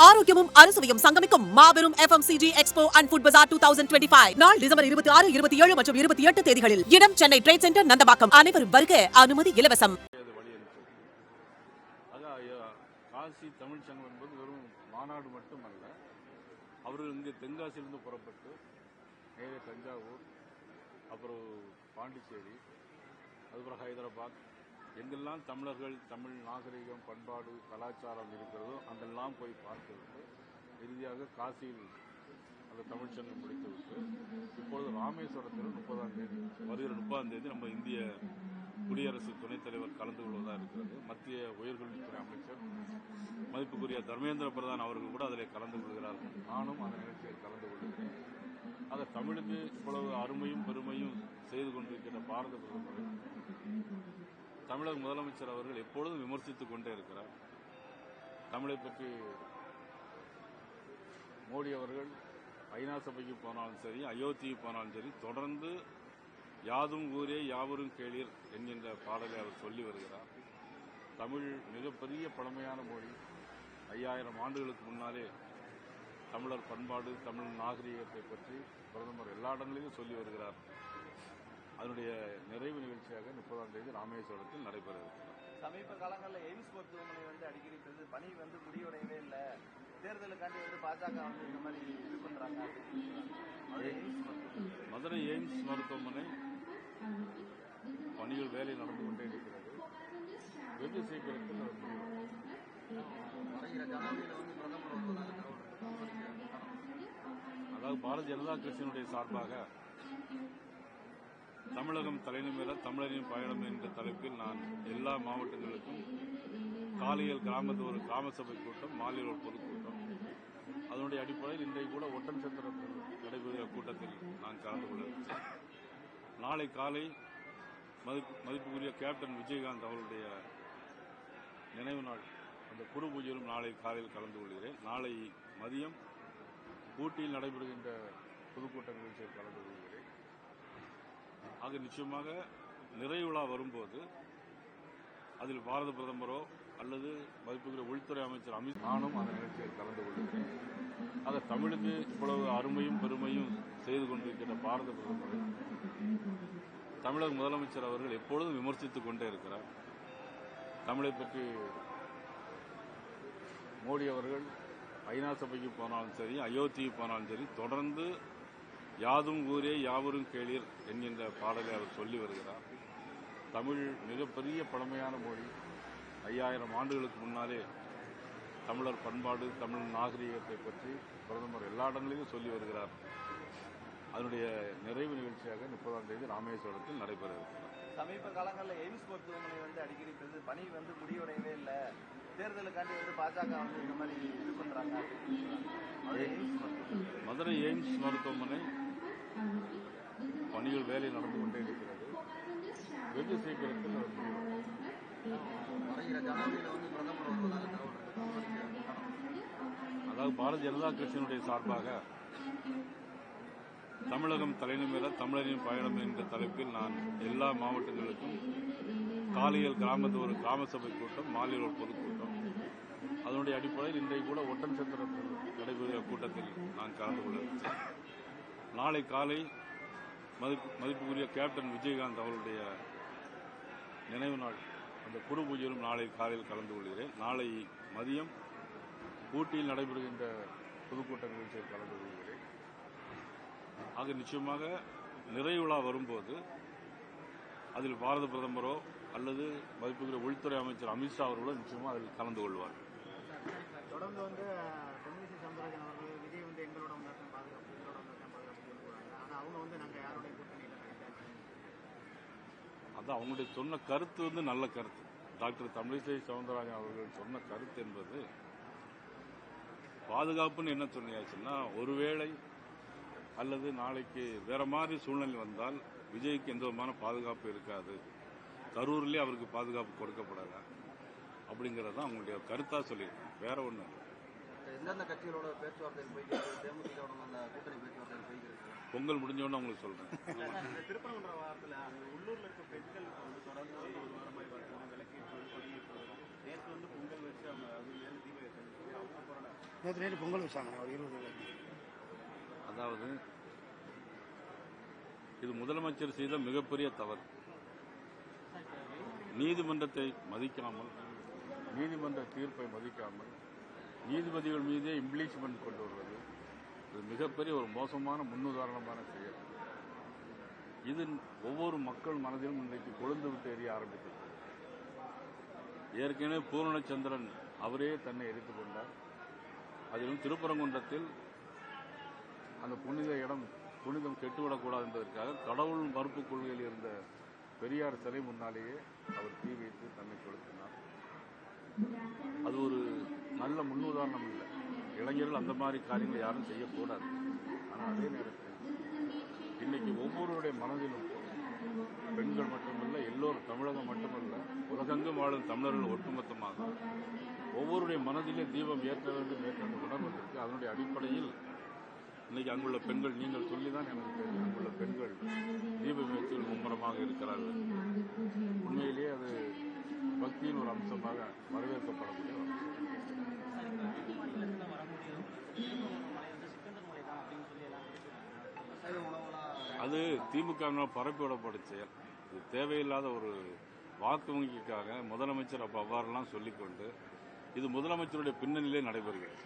ஆரோக்கியமும் அறுசுவையும் சங்கமிக்கும் மாபெரும் FMCG expo and food bazaar two thousand twenty five நாள் டிசம்பர் இருபத்தி ஆறு இருபத்தி ஏழு மற்றும் இருபத்தி எட்டு தேதிகளில் இடம் சென்னை ட்ரேட் சென்டர் நந்தபாக்கம் அனைவரும் வருக அனுமதி இலவசம். காசி தமிழ் சங்கம் என்பது வெறும் மாநாடு மட்டுமல்ல அவர்கள் இங்கே தென்காசியிலிருந்து புறப்பட்டு நேரே தஞ்சாவூர் அப்புறம் பாண்டிச்சேரி அதுக்கப்புறம் ஹைதராபாத் எங்கெல்லாம் தமிழர்கள் தமிழ் நாகரிகம் பண்பாடு கலாச்சாரம் இருக்கிறதோ அங்கெல்லாம் போய் பார்த்துவிட்டு இறுதியாக காசியில் அந்த தமிழ் சங்கம் முடித்துவிட்டு இப்பொழுது ராமேஸ்வரத்தில் முப்பதாம் தேதி வருகிற முப்பதாம் தேதி நம்ம இந்திய குடியரசு துணைத் தலைவர் கலந்து கொள்வதாக இருக்கிறது. மத்திய உயர்கல்வித்துறை அமைச்சர் மதிப்புக்குரிய தர்மேந்திர பிரதான் அவர்கள் கூட அதில் கலந்து கொள்கிறார்கள். நானும் அந்த நிகழ்ச்சியில் கலந்து கொள்கிறேன். ஆக தமிழுக்கு இவ்வளவு அருமையும் பெருமையும் செய்து கொண்டிருக்கிற பாரத பிரதமர் தமிழக முதலமைச்சர் அவர்கள் எப்பொழுதும் விமர்சித்துக் கொண்டே இருக்கிறார். தமிழை பற்றி மோடி அவர்கள் ஐநா சபைக்கு போனாலும் சரி அயோத்திக்கு போனாலும் சரி தொடர்ந்து யாதும் ஊரே யாவரும் கேளீர் என்கின்ற பாடலை அவர் சொல்லி வருகிறார். தமிழ் மிகப்பெரிய பழமையான மொழி. ஐயாயிரம் ஆண்டுகளுக்கு முன்னாலே தமிழர் பண்பாடு தமிழ் நாகரிகத்தை பற்றி பிரதமர் எல்லா இடங்களிலும் சொல்லி வருகிறார். அதனுடைய நிறைவு நிகழ்ச்சியாக முப்பதாம் தேதி ராமேஸ்வரத்தில் நடைபெற இருக்கிறது. சமீப காலங்களில் எய்ம்ஸ் மருத்துவமனை வந்து அடிக்கடி பணி வந்து முடிவடையவே இல்லை. தேர்தலுக்காண்டி வந்து பாஜக வந்து இந்த மாதிரி இது பண்றாங்க. மதுரை எய்ம்ஸ் மருத்துவமனை பணிகள் வேலை நடந்து கொண்டே இருக்கிறது. வெகு சீக்கிரத்தில் அதாவது பாரதிய ஜனதா கட்சியினுடைய சார்பாக தமிழகம் தலைநிமிர தமிழரின் பயணம் என்ற தலைப்பில் நான் எல்லா மாவட்டங்களுக்கும் காலையில் கிராமத்து ஒரு கிராம சபை கூட்டம் மாலையில் ஒரு பொதுக்கூட்டம் அதனுடைய அடிப்படையில் இன்றைக்கு கூட ஒட்டன் சத்திரம் நடைபெறுகிற கூட்டத்தில் நான் கலந்து கொள்ள நாளை காலை மதிப்பு மதிப்புக்குரிய கேப்டன் விஜயகாந்த் அவருடைய நினைவு நாள் அந்த குரு பூஜையிலும் நாளை காலையில் கலந்து கொள்கிறேன். நாளை மதியம் ஊட்டியில் நடைபெறுகின்ற பொதுக்கூட்ட நிகழ்ச்சியில் கலந்து கொள்கிறேன். அது நிச்சயமாக நிறைவுலா வரும்போது அதில் பாரத பிரதமரோ அல்லது மதிப்புகிற உள்துறை அமைச்சர் அமித் நானும் அந்த நிகழ்ச்சியில் கலந்து கொள்கிறேன். ஆக தமிழுக்கு இவ்வளவு அருமையும் பெருமையும் செய்து கொண்டிருக்கிற பாரத பிரதமரை தமிழக முதலமைச்சர் அவர்கள் எப்பொழுதும் விமர்சித்துக் கொண்டே இருக்கிறார். தமிழை பற்றி மோடி அவர்கள் ஐநா சபைக்கு போனாலும் சரி அயோத்திக்கு போனாலும் சரி தொடர்ந்து யாதும் ஊரே யாவரும் கேளீர் என்கின்ற பாடலை அவர் சொல்லி வருகிறார். தமிழ் மிகப்பெரிய பழமையான மொழி. ஐயாயிரம் ஆண்டுகளுக்கு முன்னாலே தமிழர் பண்பாடு தமிழ் நாகரிகத்தை பற்றி பிரதமர் எல்லா இடங்களிலும் சொல்லி வருகிறார். அதனுடைய நிறைவு நிகழ்ச்சியாக முப்பதாம் தேதி ராமேஸ்வரத்தில் நடைபெற இருக்கிறது சமீப காலங்களில் எய்ம்ஸ் மருத்துவமனை வந்து அடிக்கடி பணி வந்து முடிவடையவே இல்லை. தேர்தலுக்காண்டி வந்து பாஜக வந்து இந்த மாதிரி இது பண்றாங்க. மதுரை எய்ம்ஸ் மருத்துவமனை பணிகள் வேலை நடந்து கொண்டே இருக்கிறது. வெகு சீக்கிரத்தில் அதாவது பாரதிய ஜனதா கட்சியினுடைய சார்பாக தமிழகம் தலைநிமிர தமிழரின் பயணம் என்ற தலைப்பில் நான் எல்லா மாவட்டங்களுக்கும் காலையில் கிராமத்து ஒரு கிராம சபை கூட்டம் மாலையில் ஒரு பொதுக்கூட்டம் அதனுடைய அடிப்படையில் இன்றைக்கு கூட ஒட்டன் சத்திரத்தில் நடைபெறுகிற கூட்டத்தில் நான் கலந்து கொள்ள. நாளை காலை மதிப்பு மதிப்புக்குரிய கேப்டன் விஜயகாந்த் அவருடைய நினைவு நாள். அந்த குரு பூஜையிலும் நாளை காலையில் கலந்து கொள்கிறேன். நாளை மதியம் ஊட்டியில் நடைபெறுகின்ற பொதுக்கூட்ட நிகழ்ச்சியில் கலந்து கொள்கிறேன். ஆக நிச்சயமாக நிறைவுலா வரும்போது அதில் பாரத பிரதமரோ அல்லது மதிப்புக்குரிய உள்துறை அமைச்சர் அமித்ஷா அவர்களோ நிச்சயமாக அதில் கலந்து கொள்வார் தொடர்ந்து வந்து தமிழிசை சவுந்தரராஜன் அவர்கள் விஜய் வந்து எங்களோட வந்தாக்கம் பாதுகாப்பு எங்களோட வந்தாக்கம் பாதுகாப்பு சொல்லுவாங்க ஆனால் அவங்க வந்து நாங்கள் யாருடைய கூட்டணியில் அதான் அவங்களுடைய சொன்ன கருத்து வந்து நல்ல கருத்து. டாக்டர் தமிழிசை சவுந்தரராஜன் அவர்கள் சொன்ன கருத்து என்பது பாதுகாப்புன்னு என்ன சொன்னியாச்சுன்னா ஒருவேளை அல்லது நாளைக்கு வேற மாதிரி சூழ்நிலை வந்தால் விஜய்க்கு எந்த விதமான பாதுகாப்பு இருக்காது. கரூர்லேயே அவருக்கு பாதுகாப்பு கொடுக்கப்படாது? அப்படிங்கிறது தான் அவங்களுடைய கருத்தாக சொல்லியிருக்காங்க. வேற ஒன்றும் இல்லை. எந்தெந்த கட்சிகளோட பேச்சுவார்த்தைகள் போய்கிறது தேமுதிகவோட அந்த கூட்டணி பேச்சுவார்த்தைகள் போய்கிறது பொங்கல் முடிஞ்சோன்னு உங்களுக்கு சொல்கிறேன் இந்த திருப்பரங்குன்ற வாரத்தில் அந்த உள்ளூரில் இருக்க பெண்கள் வந்து தொடர்ந்து ஒரு வாரமாக பார்த்தீங்கன்னா விளக்கேற்று கொடியேற்று நேற்று வந்து பொங்கல் வச்சு அவங்க அது மேலே தீபம் ஏற்றி அவங்க போகிற நேற்று நைட்டு பொங்கல் வச்சாங்க. ஒரு இருபது அதாவது இது முதலமைச்சர் செய்த மிகப்பெரிய தவறு. நீதிமன்றத்தை மதிக்காமல் நீதிமன்ற தீர்ப்பை மதிக்காமல் நீதிபதிகள் மீதே இம்ப்ளீச்மெண்ட் கொண்டு வருவது இது மிகப்பெரிய ஒரு மோசமான முன்னுதாரணமான செயல். இது ஒவ்வொரு மக்கள் மனதிலும் இன்றைக்கு கொழுந்து விட்டு எரிய ஆரம்பித்தது ஏற்கனவே பூரணச்சந்திரன் அவரே தன்னை எரித்துக் கொண்டார். அதிலும் திருப்பரங்குன்றத்தில் அந்த புனித இடம் புனிதம் கெட்டுவிடக்கூடாது என்பதற்காக கடவுள் மறுப்பு கொள்கையில் இருந்த பெரியார் சிலை முன்னாலேயே அவர் தீ வைத்து தன்னை கொளுத்தினார். அது ஒரு நல்ல முன்னுதாரணம் இல்லை. இளைஞர்கள் அந்த மாதிரி காரியங்களை யாரும் செய்யக்கூடாது. ஆனால் அதே நேரத்தில் இன்னைக்கு ஒவ்வொருவருடைய மனதிலும் பெண்கள் மட்டுமல்ல எல்லோரும் தமிழகம் மட்டுமல்ல உலகெங்கும் வாழும் தமிழர்கள் ஒட்டுமொத்தமாக ஒவ்வொருடைய மனதிலே தீபம் ஏற்ற வேண்டும் ஏற்ற உணர்வதற்கு உணர்வு அதனுடைய அடிப்படையில் இன்னைக்கு அங்குள்ள பெண்கள் நீங்கள் சொல்லிதான் எனக்கு தெரியும் அங்குள்ள பெண்கள் தீபம் ஏற்றில் மும்முரமாக இருக்கிறார்கள். உண்மையிலேயே அது பக்தியின் ஒரு அம்சமாக வரவேற்கப்படக்கூடிய ஒரு அம்சம். அது திமுகவினால் பரப்பி விடப்படும் செயல். இது தேவையில்லாத ஒரு வாக்கு வங்கிக்காக முதலமைச்சர் அப்ப அவ்வாறெல்லாம் சொல்லிக்கொண்டு இது முதலமைச்சருடைய பின்னணியிலே நடைபெறுகிறது.